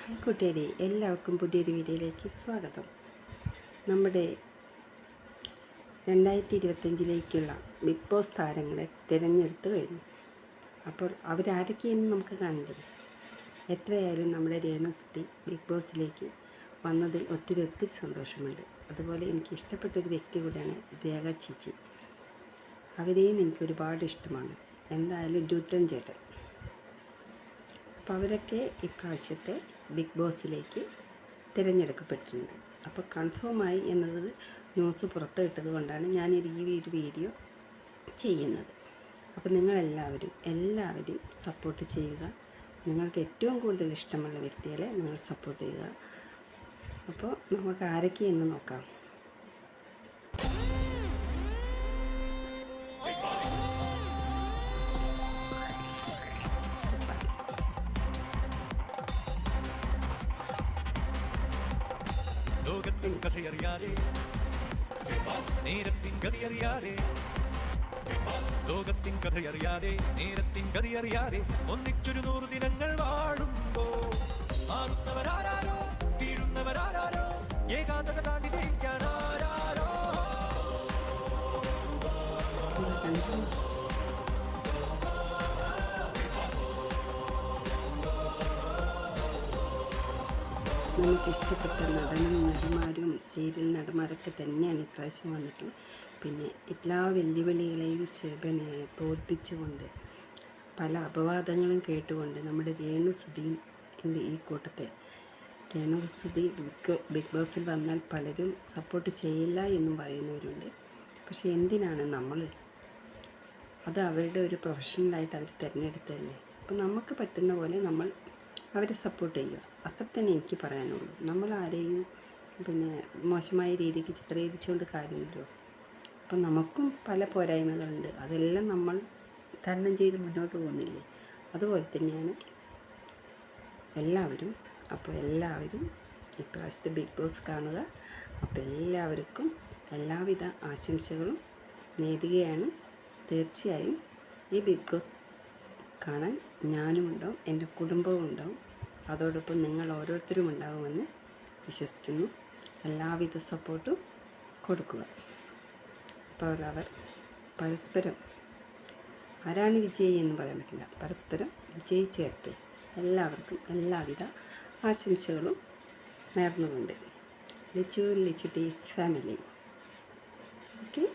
Hi കൂട്ടുകാരെ എല്ലാവർക്കും പുതിയൊരു വീഡിയോയിലേക്ക് സ്വാഗതം. നമ്മുടെ രണ്ടായിരത്തി ഇരുപത്തഞ്ചിലേക്കുള്ള ബിഗ് ബോസ് താരങ്ങളെ തിരഞ്ഞെടുത്ത് കഴിഞ്ഞു. അപ്പോൾ അവരാരൊക്കെയെന്ന് നമുക്ക് കാണേണ്ടത് എത്രയായാലും നമ്മുടെ രേണുസിറ്റി ബിഗ് ബോസിലേക്ക് വന്നതിൽ ഒത്തിരി ഒത്തിരി സന്തോഷമുണ്ട്. അതുപോലെ എനിക്ക് ഇഷ്ടപ്പെട്ട ഒരു വ്യക്തി കൂടിയാണ് രേഖ ചേച്ചി. അവരെയും എനിക്ക് ഒരുപാട് ഇഷ്ടമാണ്. എന്തായാലും രുദ്രൻ ചേട്ടൻ. അപ്പോൾ അവരൊക്കെ ഇപ്രാവശ്യത്തെ ബിഗ് ബോസിലേക്ക് തിരഞ്ഞെടുക്കപ്പെട്ടിട്ടുണ്ട്. അപ്പോൾ കൺഫേമായി എന്നത് ന്യൂസ് പുറത്തുവിട്ടത് കൊണ്ടാണ് ഞാൻ ഈ ഒരു വീഡിയോ ചെയ്യുന്നത്. അപ്പോൾ നിങ്ങളെല്ലാവരും എല്ലാവരും സപ്പോർട്ട് ചെയ്യുക. നിങ്ങൾക്ക് ഏറ്റവും കൂടുതൽ ഇഷ്ടമുള്ള വ്യക്തികളെ നിങ്ങൾ സപ്പോർട്ട് ചെയ്യുക. അപ്പോൾ നമുക്ക് ആരൊക്കെയെന്ന് നോക്കാം. ലോകത്തിൻ കഥയറിയാതെ നേരത്തിൻ ഗതിയറിയാതെ ലോകത്തിൻ കഥയറിയാതെ നേരത്തിൻ ഗതിയറിയാതെ ഒന്നിച്ചൊരു നൂറ് ദിനങ്ങൾ വാഴുമ്പോ മാറുന്നവരാരോ വീഴുന്നവരാരോ ഏകാന്തത താണ്ടി ജയിക്കാൻ ആരാരോ? നമുക്ക് ഇഷ്ടപ്പെട്ട നടനും നടിമാരും സീരിയൽ നടന്മാരൊക്കെ തന്നെയാണ് ഇപ്രാവശ്യം വന്നിട്ടുള്ളത് പിന്നെ എല്ലാ വെല്ലുവിളികളെയും പിന്നെ തോൽപ്പിച്ചുകൊണ്ട് പല അപവാദങ്ങളും കേട്ടുകൊണ്ട് നമ്മുടെ രേണു സുധീൻ എന്റെ ഈ കൂട്ടത്തിൽ. രേണു സുധി ബിഗ് ബിഗ് ബോസിൽ വന്നാൽ പലരും സപ്പോർട്ട് ചെയ്യില്ല എന്നും പറയുന്നവരുണ്ട്. പക്ഷേ എന്തിനാണ് നമ്മൾ? അത് അവരുടെ ഒരു പ്രൊഫഷണലായിട്ട് അവർ തിരഞ്ഞെടുത്തതല്ലേ? അപ്പോൾ നമുക്ക് പറ്റുന്ന പോലെ നമ്മൾ അവരെ സപ്പോർട്ട് ചെയ്യുക. അത്ര തന്നെ എനിക്ക് പറയാനുള്ളൂ. നമ്മൾ ആരെയും പിന്നെ മോശമായ രീതിക്ക് ചിത്രീകരിച്ചുകൊണ്ട് കാര്യമില്ലല്ലോ. അപ്പം നമുക്കും പല പോരായ്മകളുണ്ട്. അതെല്ലാം നമ്മൾ തരണം ചെയ്ത് മുന്നോട്ട് പോകുന്നില്ലേ? അതുപോലെ തന്നെയാണ് എല്ലാവരും അപ്പോൾ എല്ലാവരും ഇപ്രാവശ്യത്തെ ബിഗ് ബോസ് കാണുക. അപ്പോൾ എല്ലാവർക്കും എല്ലാവിധ ആശംസകളും നേടുകയാണ് തീർച്ചയായും ഈ ബിഗ് ബോസ് കാണാൻ ഞാനും ഉണ്ടാവും എന്റെ കുടുംബവും ഉണ്ടാവും അതോടൊപ്പം നിങ്ങൾ ഓരോരുത്തരും ഉണ്ടാകുമെന്ന് വിശ്വസിക്കുന്നു. എല്ലാവിധ സപ്പോർട്ടും കൊടുക്കുക. അപ്പോൾ അവർ പരസ്പരം ആരാണ് വിജയി എന്ന് പറയാൻ പറ്റില്ല. പരസ്പരം വിജയിച്ചേർത്ത് എല്ലാവർക്കും എല്ലാവിധ ആശംസകളും നേർന്നുകൊണ്ട്. Lichu Lichu T family. Okay.